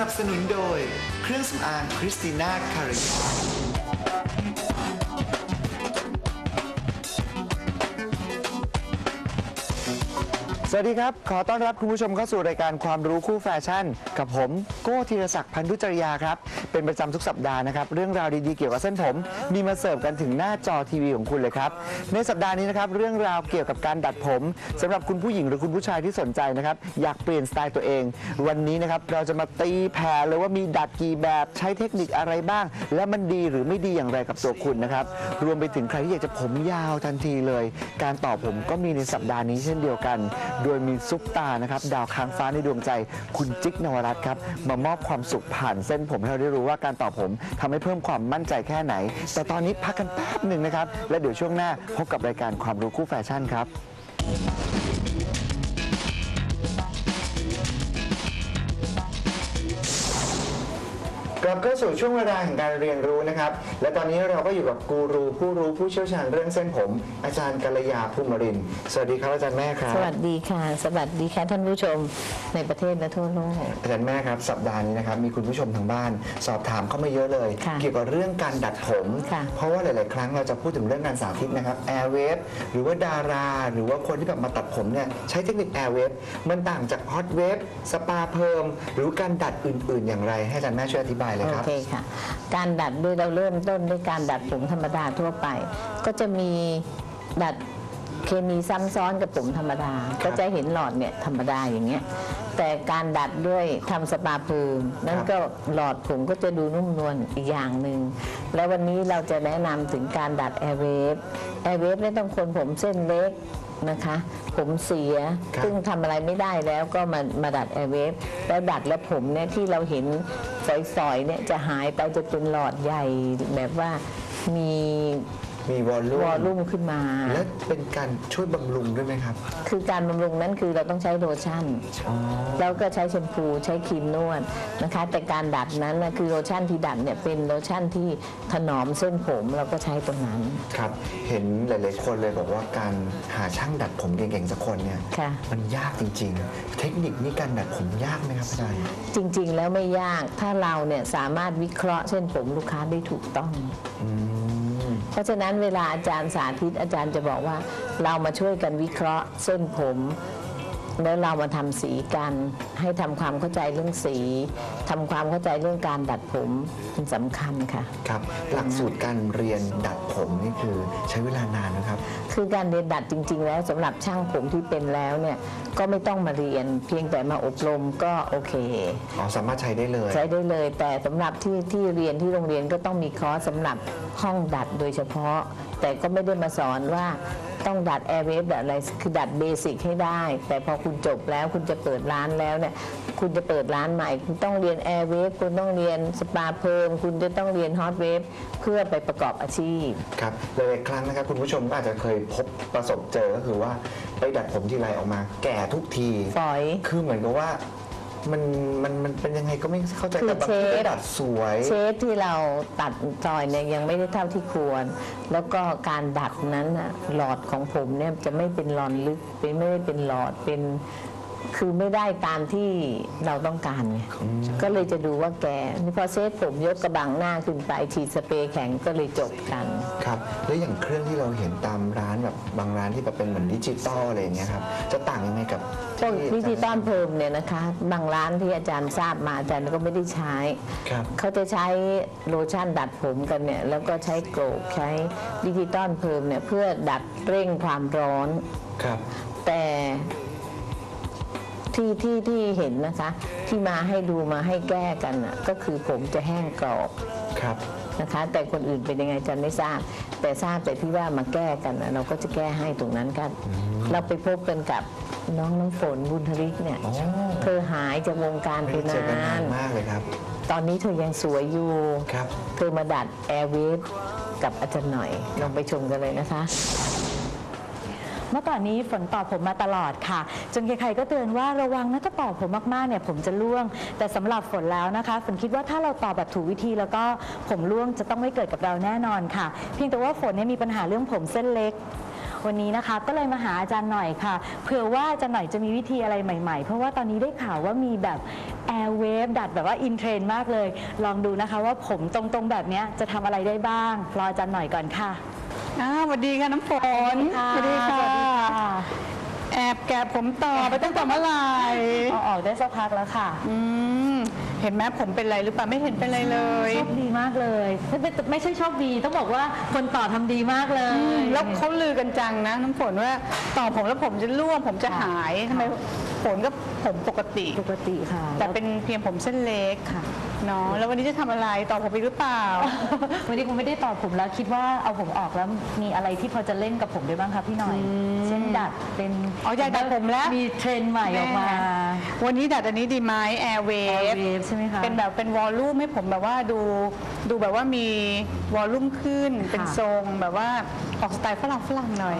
นับสนุนโดย เครื่องสำอางคริสติน่าคาริสวัสดีครับ ขอต้อนรับคุณผู้ชมเข้าสู่รายการความรู้คู่แฟชั่น กับผม โก้ธีรศักดิ์พันธุจริยาครับ เป็นประจำทุกสัปดาห์นะครับ เรื่องราวดีๆเกี่ยวกับเส้นผม มีมาเสิร์ฟกันถึงหน้าจอทีวีของคุณเลยครับ ในสัปดาห์นี้นะครับ เรื่องราวเกี่ยวกับการดัดผมสำหรับคุณผู้หญิงหรือคุณผู้ชายที่สนใจนะครับ อยากเปลี่ยนสไตล์ตัวเอง วันนี้นะครับเราจะมาตีแผ่เลยว่ามีดัดกี่แบบใช้เทคนิคอะไรบ้าง และมันดีหรือไม่ดีอย่างไรกับตัวคุณนะครับ รวมไปถึงใครที่อยากจะผมยาวทันทีเลย การต่อผมก็มีในสัปดาห์นี้เช่นเดียวกัน โดยมีซุปตานะครับดาวค้างฟ้าในดวงใจ คุณจิ๊กนวรัตน์ครับมามอบความสุขผ่านเส้นผมให้เราได้รู้ว่าการต่อผมทำให้เพิ่มความมั่นใจแค่ไหน แต่ตอนนี้พักกันแป๊บหนึ่งนะครับ และเดี๋ยวช่วงหน้าพบกับรายการความรู้คู่แฟชั่นครับ กลับเข้าสู่ช่วงเวลาแห่งการเรียนรู้นะครับ และตอนนี้เราก็อยู่กับกูรูผู้รู้ผู้เชี่ยวชาญเรื่องเส้นผม อาจารย์กัลยาภูมิรินทร์สวัสดีครับอาจารย์แม่ครับ สวัสดีค่ะ สวัสดีค่ะท่านผู้ชมในประเทศและทั่วโลก อาจารย์แม่ครับสัปดาห์นี้นะครับมีคุณผู้ชมทางบ้าน สอบถามเข้ามาเยอะเลย ค่ะเกี่ยวกับเรื่องการดัดผม ค่ะ เพราะว่าหลาย ๆ ครั้งเราจะพูดถึงเรื่องการสาธิตนะครับแอร์เวฟหรือว่าดารา หรือว่าคนที่แบบมาตัดผมเนี่ยใช้เทคนิคแอร์เวฟมันต่างจากฮอตเวฟสปาเพิ่มหรือการดัดอื่น ๆ อย่างไร ให้อาจารย์แม่ช่วยอธิบายเลยโอครับเคค่ะ การดัดด้วยเราเริ่มต้นด้วยการดัดผมธรรมดาทั่วไป ก็จะมีดัดเคมีซ้ำซ้อนกับผมธรรมดา ก็จะเห็นหลอดเนี่ยธรรมดาอย่างเงี้ย แต่การดัดด้วยทำสปาพืมนั่นก็หลอดผมก็จะดูนุ่มนวลอีกอย่างหนึ่ง แล้ววันนี้เราจะแนะนำถึงการดัดแอร์เวฟแอร์เวฟเนี่ต้องคนผมเส้นเล็ก นะคะ ผมเสีย ครับซึ่งทำอะไรไม่ได้แล้วก็มามาดัดแอร์เวฟแล้วดัดแล้วผมเนี่ยที่เราเห็นฝอยๆเนี่ยจะหายไปจะเป็นหลอดใหญ่แบบว่ามี มีวอลลุ่มวอลลุ่มขึ้นมา และเป็นการช่วยบำรุงด้วยไหมครับ คือการบำรุงนั้นคือเราต้องใช้โลชั่น แล้วก็ใช้แชมพูใช้ครีมนวดนะคะ แต่การดัดนั้นนะคือโลชั่นที่ดัดเนี่ยเป็นโลชั่นที่ถนอมเส้นผมเราก็ใช้ตรงนั้น ครับ เห็นหลายๆคนเลยบอกว่าการหาช่างดัดผมเก่งๆสักคนเนี่ยค่ะ มันยากจริง ๆ เทคนิคนี้การดัดผมยากไหมครับอาจารย์จริง ๆ แล้วไม่ยากถ้าเราเนี่ยสามารถวิเคราะห์เส้นผมลูกค้าได้ถูกต้อง อืม เพราะฉะนั้นเวลาอาจารย์สาธิตอาจารย์จะบอกว่า เรามาช่วยกันวิเคราะห์เส้นผม แล้วเรามาทำสีกัน ให้ทำความเข้าใจเรื่องสีทำความเข้าใจเรื่องการดัดผมเป็นสำคัญค่ะครับ หลักสูตรการเรียนดัดผมนี่คือใช้เวลานานนะครับ คือการเรียนดัดจริง ๆ แล้วสำหรับช่างผมที่เป็นแล้วเนี่ยก็ไม่ต้องมาเรียนเพียงแต่มาอบรมก็โอเคอ๋อสามารถใช้ได้เลย ใช้ได้เลย แต่สำหรับที่ที่เรียนที่โรงเรียนก็ต้องมีคอร์สสำหรับห้องดัดโดยเฉพาะ แต่ก็ไม่ได้มาสอนว่า ต้องดัดแอร์เวฟดัดอะไรคือดัดเบสิกให้ได้ แต่พอคุณจบแล้วคุณจะเปิดร้านแล้วเนี่ยคุณจะเปิดร้านใหม่ คุณต้องเรียนแอร์เวฟคุณต้องเรียนสปาเพิ่ม คุณจะต้องเรียนฮอตเวฟเพื่อไปประกอบอาชีพ ครับหลายๆครั้งนะครับคุณผู้ชมก็อาจจะเคยพบประสบเจอก็คือว่าไปดัดผมทีไรออกมา แก่ทุกที ฝอย คือเหมือนกับว่า มันมันมันเป็นยังไงก็ไม่เข้าใจคือแต่บางทีเชฟ ก็ดัดสวย เชฟที่เราตัดซอยเนี่ยยังไม่ได้เท่าที่ควร แล้วก็การดัดนั้นน่ะหลอดของผมเนี่ยจะไม่เป็นหลอนลึกเป็นไม่ได้เป็นหลอดเป็น คือไม่ได้ตามที่เราต้องการไงก็เลยจะดูว่าแกนี่พอเซตผมยกกระบังหน้าขึ้นไปฉีดสเปรย์แข็งก็เลยจบกันครับแล้วอย่างเครื่องที่เราเห็นตามร้านแบบบางร้านที่แบบเป็นเหมือนดิจิตอลอะไรอย่างเงี้ยครับจะต่างยังไงกับพวกที่ดิจิตอลเพิ่มเนี่ยนะคะ บางร้านที่อาจารย์ทราบมาอาจารย์ก็ไม่ได้ใช้ครับเขาจะใช้โลชั่นดัดผมกันเนี่ยแล้วก็ใช้โกรกใช้ดิจิตอลเพิ่มเนี่ยเพื่อดัดเร่งความร้อนครับแต่ ที่ที่ที่เห็นนะคะ ที่มาให้ดูมาให้แก้กันน่ะก็คือผมจะแห้งกรอบครับ นะคะ แต่คนอื่นเป็นยังไงอาจันไม่ทราบ แต่ทราบแต่ที่ว่ามาแก้กันน่ะเราก็จะแก้ให้ตรงนั้นกัน เราไปพบกันกับน้องน้ำฝนบุญทริกเนี่ย อ๋อ เธอหายจากวงการไม่ไปได้เจอกันนานาน นมากเลยครับ ตอนนี้เธอยังสวยอยู่ ครับ เธอมาดัดแอร์เวฟกับอาจารย์หน่อยลองไปชมกันเลยนะคะ เมื่อก่อนนี้ฝนต่อผมมาตลอดค่ะ จนใครๆก็เตือนว่าระวังนะถ้าต่อผมมากๆเนี่ยผมจะร่วง แต่สำหรับฝนแล้วนะคะฝนคิดว่าถ้าเราต่อแบบถูกวิธีแล้วก็ผมร่วงจะต้องไม่เกิดกับเราแน่นอนค่ะ เพียงแต่ว่าฝนเนี่ยมีปัญหาเรื่องผมเส้นเล็กวันนี้นะคะก็เลยมาหาอาจารย์หน่อยค่ะเผื่อว่าอาจารย์หน่อยจะมีวิธีอะไรใหม่ๆ เพราะว่าตอนนี้ได้ข่าวว่ามีแบบแอร์เวฟดัดแบบว่าอินเทรนด์มากเลย ลองดูนะคะว่าผมตรงๆแบบเนี้ยจะทำอะไรได้บ้าง รออาจารย์หน่อยก่อนค่ะอ่าสวัสดีค่ะน้ำฝนสวัสดีค่ะ แอบแกะผมต่อไปตั้งแต่เมื่อไหร่เอาออกได้สักพักแล้วค่ะอืมเห็นไหมผมเป็นไรหรือเปล่าไม่เห็นเป็นไรเลย โชคดีมากเลยไม่ไม่ไม่ใช่โชคดีต้องบอกว่าคนต่อทำดีมากเลยอืมแล้วเขาลือกันจังนะน้ำฝนว่าต่อผมแล้วผมจะร่วงผมจะหายทำไมฝนก็ผมปกติ ปกติค่ะแต่เป็นเพียงผมเส้นเล็กค่ะ เนาะแล้ววันนี้จะทำอะไรต่อผมไปหรือเปล่า วันนี้คงไม่ได้ต่อผมแล้ว คิดว่าเอาผมออกแล้วมีอะไรที่พอจะเล่นกับผมได้บ้างคะพี่หน่อย เช่นดัดเป็นอ๋ออยากดัดผมแล้ว มีเทรนด์ใหม่ออกมา วันนี้ดัดอันนี้ดีไหมแอร์เว Air ฟ Wave ใช่ไหมคะ เป็นแบบเป็นวอลลุ่มให้ผมแบบว่าดูดูแบบว่ามีวอลลุ่มขึ้น เป็นทรงแบบว่าออกสไตล์ฝรั่งฝรั่งหน่อย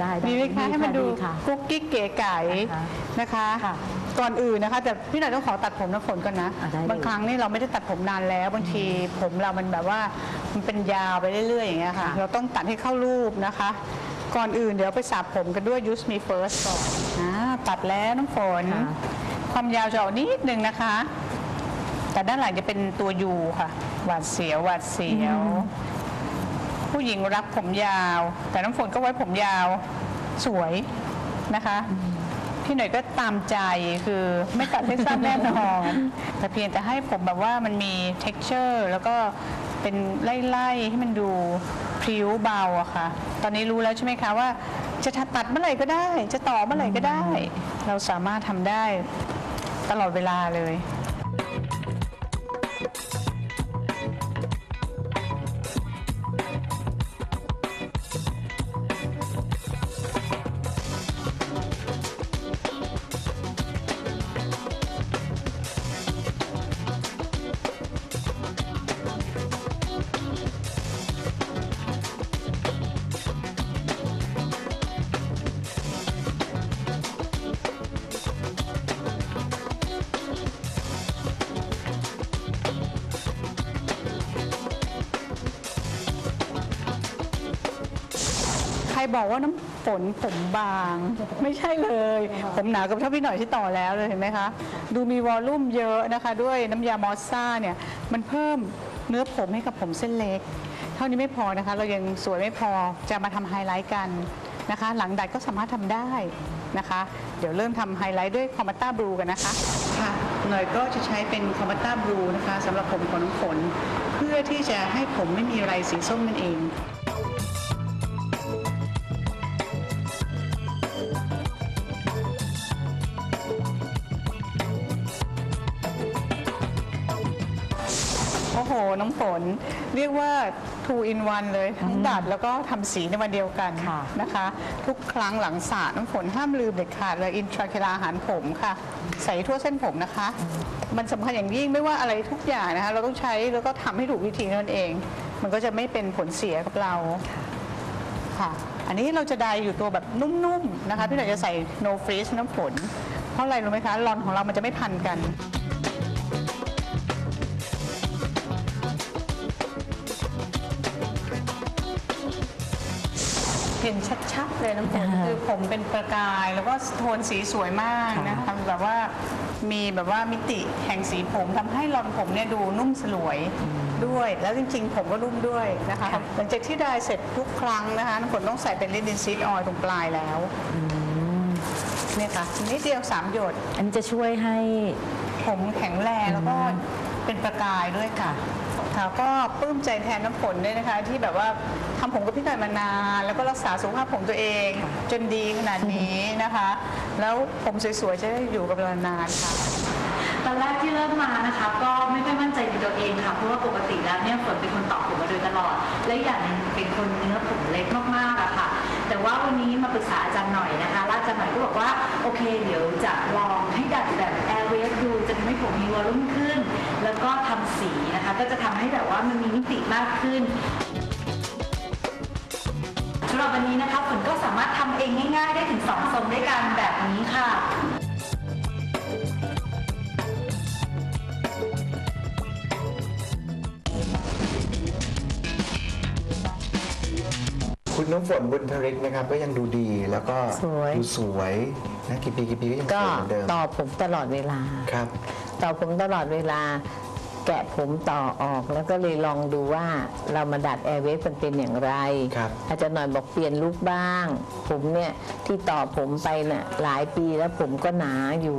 ได้ได้มีไหมคะให้มันดูค่ะ กุ๊กกิ๊กเก๋ไก่นะคะนะคะค่ะ ก่อนอื่นนะคะ แต่พี่หน่อยต้องขอตัดผมน้ำฝนก่อนนะ อะได้เลย บางครั้งนี่เราไม่ได้ตัดผมนานแล้ว บางทีผมเรามันแบบว่ามันเป็นยาวไปเรื่อยๆอย่างเงี้ยค่ะ เราต้องตัดให้เข้ารูปนะคะ ก่อนอื่นเดี๋ยวไปสระผมกันด้วย use me first ก่อนอ่าตัดแล้วน้ำฝน ค่ะ ความยาวจะออกนิดนึงนะคะ แต่ด้านหลังจะเป็นตัวยูค่ะ หวาดเสียวหวาดเสียว ผู้หญิงรักผมยาว แต่น้ำฝนก็ไว้ผมยาวสวยนะคะ พี่หน่อยก็ตามใจคือไม่ตัดให้สั้นแน่นอนแต่เพียงแต่ให้ผมแบบว่ามันมี texture แล้วก็เป็นไล่ๆให้มันดูพริ้วเบาอะค่ะ ตอนนี้รู้แล้วใช่ไหมคะว่า จะตัดเมื่อไหร่ก็ได้ จะต่อเมื่อไหร่ก็ได้ เราสามารถทำได้ตลอดเวลาเลย บอกว่าน้ำฝนผมบาง ไม่ใช่เลย ผมหนากับเท่าพี่หน่อยที่ต่อแล้วเลยเห็นไหมคะ ดูมีวอลลุ่มเยอะนะคะ ด้วยน้ำยามอสซ่าเนี่ยมันเพิ่มเนื้อผมให้กับผมเส้นเล็ก เท่านี้ไม่พอนะคะ เรายังสวยไม่พอจะมาทำไฮไลท์กันนะคะ หลังดัดก็สามารถทำได้นะคะ เดี๋ยวเริ่มทำไฮไลท์ด้วยคอมบัตตาบลูกันนะคะค่ะหน่อยก็จะใช้เป็นคอมบัตตาบลูนะคะสำหรับผมของน้ำฝน เพื่อที่จะให้ผมไม่มีไรสีส้มนั่นเอง น้ำฝน เรียกว่า two in one เลยทั้งดัดแล้วก็ทำสีในวันเดียวกันค่ะ นะคะ ทุกครั้งหลังสระน้ำฝนห้ามลืมเด็ดขาดเลยอินทราเคลาอาหารผมค่ะ ใส่ทั่วเส้นผมนะคะ มันสำคัญอย่างยิ่งไม่ว่าอะไรทุกอย่างนะคะ เราต้องใช้แล้วก็ทำให้ถูกวิธีนั่นเอง มันก็จะไม่เป็นผลเสียกับเราค่ะ อันนี้เราจะไดอยู่ตัวแบบนุ่มๆนะคะพี่หน่อยจะใส่ no freeze น้ำฝน เพราะอะไรรู้ไหมคะลอนของเรามันจะไม่พันกัน เห็นชัดๆเลยน้ำฝนคือผมเป็นประกาย แล้วก็โทนสีสวยมากนะคะแบบว่ามีแบบว่ามิติแห่งสีผมทำให้รอนผมเนี่ยดูนุ่มสลวยด้วย แล้วจริงๆ ผมก็นุ่มด้วยนะคะค่ะหลังจากที่ได้เสร็จทุกครั้งนะคะน้ำฝนต้องใส่เป็นลินดินซีดออยล์ตรงปลายแล้วเนี่ยค่ะนิดเดียวสามหยด อันนี้จะช่วยให้ ผมแข็งแรงแล้วก็เป็นประกายด้วยค่ะ ค่ะก็ปลื้มใจแทนน้ำฝนด้วยนะคะ ที่แบบว่าทำผมกับพี่หน่อยมานาน แล้วก็รักษาสุขภาพผมตัวเอง จนดีขนาดนี้นะคะ แล้วผมสวยๆจะได้อยู่กับเรานานค่ะ ตอนแรกที่เริ่มมานะคะก็ไม่ค่อยมั่นใจในตัวเองค่ะ เพราะว่าปกติแล้วเนี่ยฝนเป็นคนต่อผมมาโดยตลอด และอีกอย่างหนึงเป็นคนเนื้อผมเล็กมากๆอะค่ะ แต่ว่าวันนี้มาปรึกษาอาจารย์หน่อยนะคะแล้วอาจารย์หน่อยก็บอกว่าโอเค เดี๋ยวจะลองให้ดัดแบบแอร์เวฟดูจะทำให้ผมมีวอลลุ่มขึ้น ก็ทำสีนะคะ ก็จะทำให้แบบว่ามันมีมิติมากขึ้นสำหรับวันนี้นะคะฝนก็สามารถทำเองง่าย ๆ ได้ถึง 2 ทรงด้วยกันแบบนี้ค่ะคุณน้ำฝนบุญทริกนะครับก็ยังดูดีแล้วก็สวย ดูสวยนะกี่ปีกี่ปีก็ยังสก็วยเหมือนเดิมต่อผมตลอดเวลา ครับ ต่อผมตลอดเวลา แกะผมต่อออกแล้วก็เลยลองดูว่าเรามาดัดแอร์เวสมันเป็นอย่างไร ครับ อาจจะหน่อยบอกเปลี่ยนลุคบ้าง ผมเนี่ยที่ต่อผมไปเนี่ยหลายปีแล้วผมก็หนาอยู่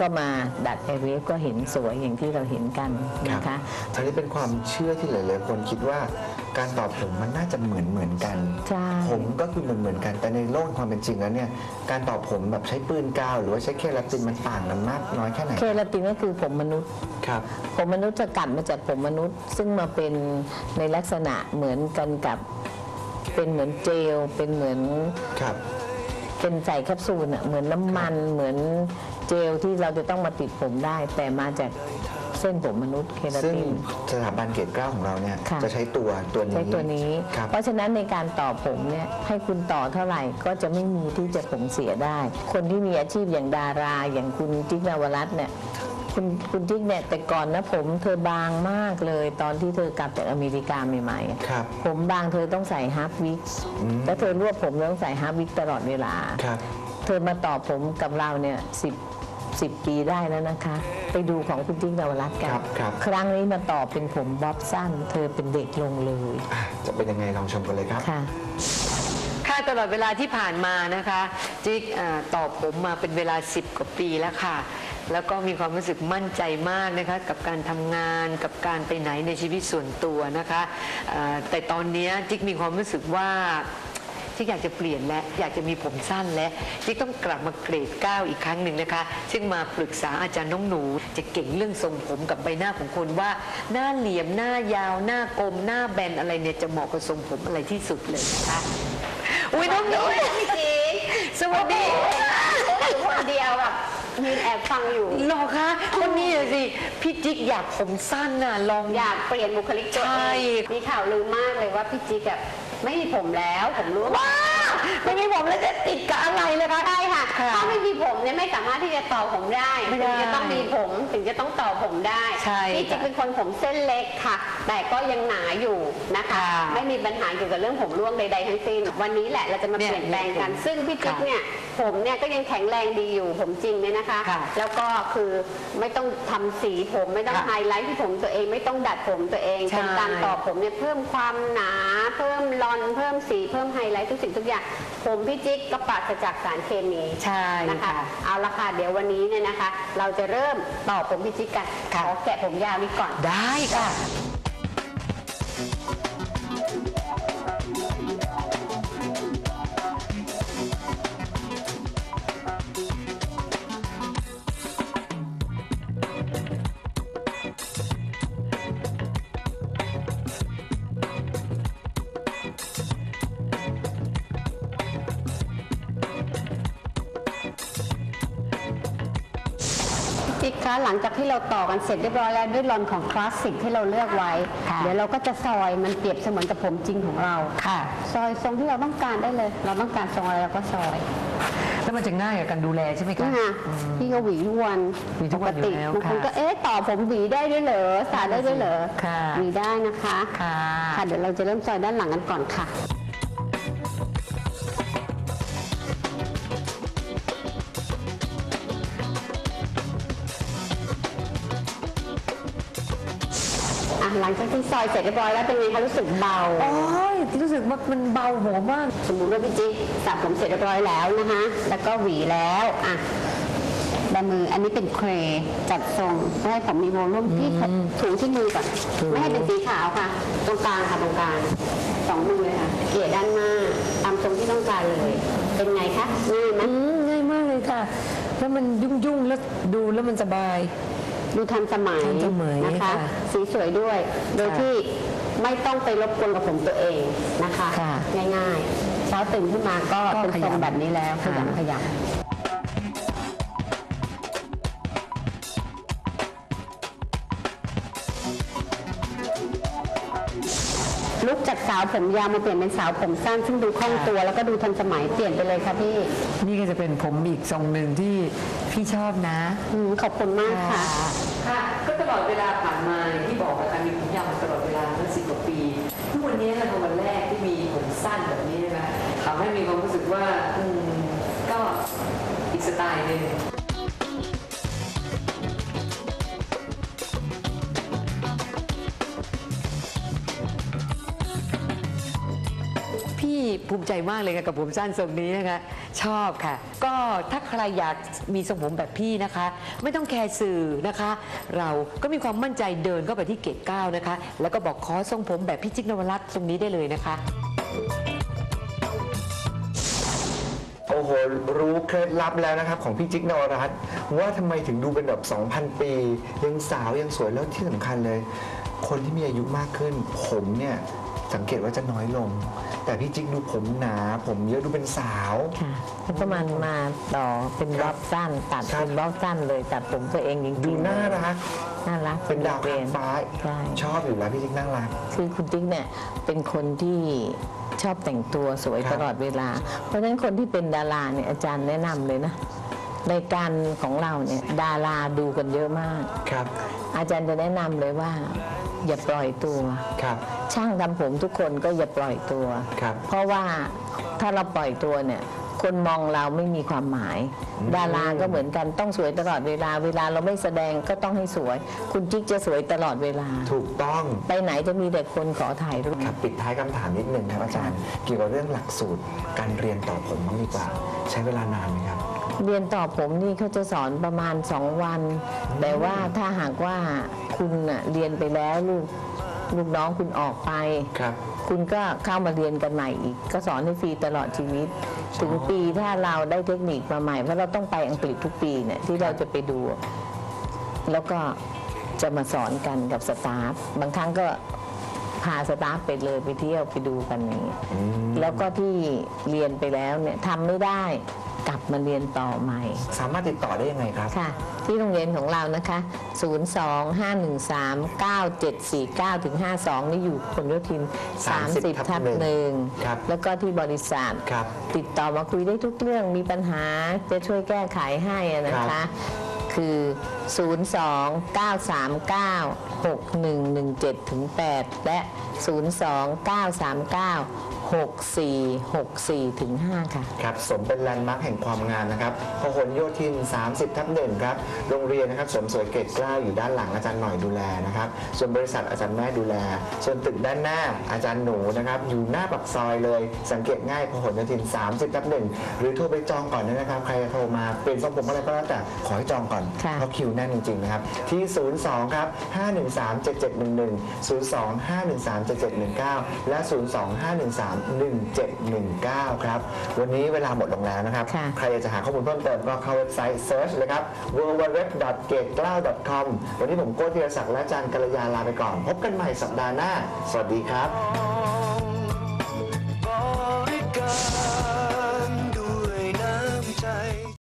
ก็มาดัดแอร์เวสก็เห็นสวยอย่างที่เราเห็นกันนะคะอันนี้เป็นความเชื่อที่หลายๆคนคิดว่าการตอบผมมันน่าจะเหมือนเหมือนกัน ใช่ ผมก็คือเหมือนเหมือนกันแต่ในโลกความเป็นจริงแล้วเนี่ยการตอบผมแบบใช้ปืนกาวหรือว่าใช้เคราตินมันต่างกันมากน้อยแค่ไหนเคราตินก็คือผมมนุษย์ ครับ ผมมนุษย์จะกัดมาจากผมมนุษย์ ซึ่งมาเป็นในลักษณะเหมือนกันกับเป็นเหมือนเจล เป็นเหมือนครับ เป็นใส่แคปซูลอะเหมือนน้ำมันเหมือนเจลที่เราจะต้องมาติดผมได้ แต่มาจากเส้นผมมนุษย์เคราซึ่งติน สถาบันเกรดเกล้าของเราเนี่ยค่ะ จะใช้ตัวตัวนี้ ใช้ตัวนี้ ครับ เพราะฉะนั้นในการต่อผมเนี่ยให้คุณต่อเท่าไหร่ก็จะไม่มีที่จะผมเสียได้ คนที่มีอาชีพอย่างดาราอย่างคุณจิ๊กนวรัตน์เนี่ย คุณคุณจิ๊กเนี่ยแต่ก่อนนะผมเธอบางมากเลยตอนที่เธอกลับจากอเมริกาใหม่ๆอะครับผมบางเธอต้องใส่ฮาร์ปวิกแล้วเธอรวบผมแล้วต้องใส่ฮาร์ปวิกตลอดเวลา ครับ เธอมาต่อผมกับเราเนี่ยสิบสิบปีได้แล้วนะคะ ไปดูของคุณจิ๊กนวรัตน์กัคนรับครับ ครั้งนี้มาต่อเป็นผมบ๊อบสั้น เธอเป็นเด็กลงเลยอะจะเป็นยังไงลองชมกันเลยครับ ค่ะ ค่ะตลอดเวลาที่ผ่านมานะคะ จิ๊กอ่าตอบผมมาเป็นเวลา 10 กว่าปีแล้วค่ะ แล้วก็มีความรู้สึกมั่นใจมากนะคะกับการทำงานกับการไปไหนในชีวิตส่วนตัวนะคะอ่าแต่ตอนเนี้ยจิ๊กมีความรู้สึกว่าจิ๊กอยากจะเปลี่ยนและอยากจะมีผมสั้นและจิ๊กต้องกลับมาเกรดเก้าอีกครั้งหนึ่งนะคะ ซึ่งมาปรึกษาอาจารย์น้องหนู จะเก่งเรื่องทรงผมกับใบหน้าของคนว่า หน้าเหลี่ยมหน้ายาวหน้ากลมหน้าแบนอะไรเนี่ยจะเหมาะกับทรงผมอะไรที่สุดเลยนะคะอุ้ยน้องหนูพี่จีสวัสดีคนเดียวแบบ ยืนแอบฟังอยู่ หรอคะวันนี้น่ะสิ พี่จิ๊กอยากผมสั้นน่ะลอง อยากเปลี่ยนบุคลิกตัวใช่เองมีข่าวลือมากเลยว่าพี่จิ๊กอะไม่มีผมแล้วผมรู้ว้า ไม่มีผมแล้วจะติดกับอะไรเลยคะ ใช่ค่ะ ค่ะถ้าไม่มีผมเนี่ยไม่สามารถที่จะต่อผมได้ไม่ได้ถึงจะต้องมีผมถึงจะต้องต่อผมได้ใช่พี่จิ๊กค่ะเป็นคนผมเส้นเล็กค่ะ แต่ก็ยังหนาอยู่นะคะ ค่ะไม่มีปัญหาเกี่ยวกับเรื่องผมร่วงใดๆทั้งสิ้น วันนี้แหละเราจะมาเนี่เปยลี่ยนแปลงกันเนี่ยซึ่งพี่จิ๊กค่ะเนี่ยผมเนี่ยก็ยังแข็งแรงดีอยู่ผมจริงเนี่ยนะคะ ค่ะแล้วก็คือไม่ต้องทำสีผมไม่ต้องค่ะไฮไลท์ที่ผมตัวเองไม่ต้องดัดผมตัวเองใช่ เป็นการต่อ ผมเนี่ยเพิ่มความหนาเพิ่มลอนเพิ่มสีเพิ่มไฮไลท์ทุกสิ่งทุกอย่าง ผมพี่จิ๊กก็ปราศจากสารเคมีใช่นะคะ ค่ะ เอาละค่ะเดี๋ยววันนี้เนี่ยนะคะ เราจะเริ่มต่อผมพี่จิ๊กกันขค่ะ อแกะผมยาวนี้ก่อน ได้ค่ะ หลังจากที่เราต่อกันเสร็จเรียบร้อยแล้วด้วยลอนของคลาสสิกที่เราเลือกไว้ ค่ะ เดี๋ยวเราก็จะซอยมันเปรียบเสมือนกับผมจริงของเรา ค่ะ ซอยทรงที่เราต้องการได้เลย เราต้องการทรงอะไรเราก็ซอยแล้วมันจะง่ายกับการดูแลใช่ไหมคะนี่ไงพี่ก็หวีทุกวันหวีทุกวันอยู่แล้วปกติบางคนค่ะก็เอ๊ะต่อผมหวีได้ด้วยเหรอสาได้ด้วยเหรอค่ะ หวีได้นะคะ ค่ะ ค่ะเดี๋ยวเราจะเริ่มซอยด้านหลังกันก่อนค่ะ อะหลังจากที่ซอยเสร็จเรียบร้อยแล้วเป็นไงคะรู้สึกเบา โอ้ยรู้สึกว่ามันเบาหัวมาก สมมุติว่าพี่จิ๊กสระผมเสร็จเรียบร้อยแล้วนะคะแล้วก็หวีแล้วอะแบมืออันนี้เป็นเครย์จัดทรงเพื่อให้ผมมีโวลุ่มที่ถูที่มือก่อนไม่ให้เป็นสีขาวค่ะ ตรงกลางค่ะตรงกลางสองมือเลยค่ะ เกลี่ยด้านหน้าตามทรงที่ต้องการเลย เป็นไงคะง่ายไหมอืมง่ายมากเลยค่ะ แล้วมันยุ่งๆแล้วดูแล้วมันสบาย ดูทันสมัยทันสมัยนะคะ ค่ะสีสวยด้วย โดยค่ะที่ไม่ต้องไปรบกวนกับผมตัวเองนะคะ ค่ะง่ายๆเช้าตื่นขึ้นมาก็ก็เป็นทรงขยำแบบนี้แล้วขค่ะ ยำขยำ สาวผมยาวมาเปลี่ยนเป็นสาวผมสั้นซึ่งดูคล่องตัว แล้วก็ดูทันสมัยเปลี่ยนไปเลยค่ะพี่นี่ก็จะเป็นผมอีกทรงหนึ่งที่พี่ชอบนะ อืมขอบคุณมากค่ะ ค่ะ ก็ตลอดเวลาผ่านมาอย่างที่บอกกับการมีผมยาวมาตลอดเวลาตั้งสิบกว่าปีทุกวันนี้นะคะวันแรกที่มีผมสั้นแบบนี้นะคะทำให้มีความรู้สึกว่าอืมก็อีกสไตล์หนึ่ง ภูมิใจมากเลยค่ะกับผมสั้นทรงนี้นะคะ ชอบค่ะ ก็ถ้าใครอยากมีทรงผมแบบพี่นะคะ ไม่ต้องแคร์สื่อนะคะ เราก็มีความมั่นใจเดินเข้าไปที่เกตเก้านะคะ แล้วก็บอกขอทรงผมแบบพี่จิ๊กนวรัตน์ทรงนี้ได้เลยนะคะ โอ้โห รู้เคล็ดลับแล้วนะครับ ของพี่จิ๊กนวรัตน์ว่าทำไมถึงดูเป็นแบบ 2,000 ปี ยังสาวยังสวยแล้วที่สำคัญเลย คนที่มีอายุมากขึ้น ผมเนี่ย สังเกตว่าจะน้อยลง แต่พี่จิ๊กดูผมหนา ผมเยอะดูเป็นสาว ค่ะแล้วก็มันมาต่อเป็นรอบสั้น ตัดครับ เป็นรอบสั้นเลยตัดผมตัวเองจริงๆดูน่ารัก น่ารักเป็นดาวเรคางนฟ้าใช่ชอบอยู่แล้วพี่จิ๊กน่ารัก คือคุณติ๊กเนี่ยเป็นคนที่ชอบแต่งตัวสวยครับตลอดเวลา เพราะฉะนั้นคนที่เป็นดาราเนี่ยอาจารย์แนะนำเลยนะรายการของเราเนี่ยดาราดูกันเยอะมาก ครับ อาจารย์จะแนะนำเลยว่า อย่าปล่อยตัว ครับ ช่างทำผมทุกคนก็อย่าปล่อยตัว ครับ เพราะว่าถ้าเราปล่อยตัวเนี่ย คนมองเราไม่มีความหมาย ดาราก็เหมือนกันต้องสวยตลอดเวลา เวลาเราไม่แสดงก็ต้องให้สวย คุณจิ๊กจะสวยตลอดเวลา ถูกต้องไปไหนจะมีแต่คนขอถ่ายรูปครับปิดท้ายคำถามนิดนึงครับอาจารย์ เกี่ยวกับเรื่องหลักสูตรการเรียนต่อผมบ้างดีกว่า ใช้เวลานานไหมครับ เรียนต่อผมนี่เขาจะสอนประมาณ 2 วัน แต่ว่าถ้าหากว่าคุณน่ะเรียนไปแล้วลูกลูกน้องคุณออกไปครับ คุณก็เข้ามาเรียนกันใหม่อีก ก็สอนให้ฟรีตลอดชีวิต ถึงปีถ้าเราได้เทคนิคมาใหม่เพราะเราต้องไปอังกฤษทุกปีเนี่ยที่เราจะไปดู แล้วก็จะมาสอนกันกับสตาฟบางครั้งก็พาสตาฟไปเลยไปเที่ยวไปดูกันอย่างนี้ แล้วก็ที่เรียนไปแล้วเนี่ยทำไม่ได้ กลับมาเรียนต่อใหม่ สามารถติดต่อได้ยังไงครับ ค่ะ ที่โรงเรียนของเรานะคะ 025139749ถึง52 นี่อยู่พหลโยธิน 30 ทับหนึ่งครับแล้วก็ที่บริษัท ครับ ติดต่อมาคุยได้ทุกเรื่องมีปัญหาจะช่วยแก้ไขให้อะนะครัคะบคือ 029396117ถึง8และ 029396464ถึง5ค่ะ ครับสมเป็นแลนด์มาร์คแห่งความงามนะครับพหลโยธิน 30 ทับหนึ่งครับ โรงเรียนนะครับเสริมสวยเกตเกล้าอยู่ด้านหลังอาจารย์หน่อยดูแลนะครับ ส่วนบริษัทอาจารย์แม่ดูแล ส่วนตึกด้านหน้าอาจารย์หนูนะครับ อยู่หน้าปากซอยเลย สังเกตง่ายพหลโยธิน 30ทับหนึ่งหรือโทรไปจองก่อนได้นะครับ ใครจะโทรมาเปลี่ยนทรงผมอะไรก็แล้วแต่ขอให้จองก่อนค่ะ เพราะคิวแน่นจริงๆนะครับ ที่ 02 ครับ 513-7711 02 513-7719 และ 02 513 1719 ครับ วันนี้เวลาหมดลงแล้วนะครับคใครอยากจะหาข้อมูลเพิ่มเติมก็เข้าเว็บไซต์ search เลยครับ www.gate9.com วันนี้ผมโก้ธีรศักดิ์และจันกัลยาลาไปก่อน พบกันใหม่สัปดาห์หน้า สวัสดีครับ Oh,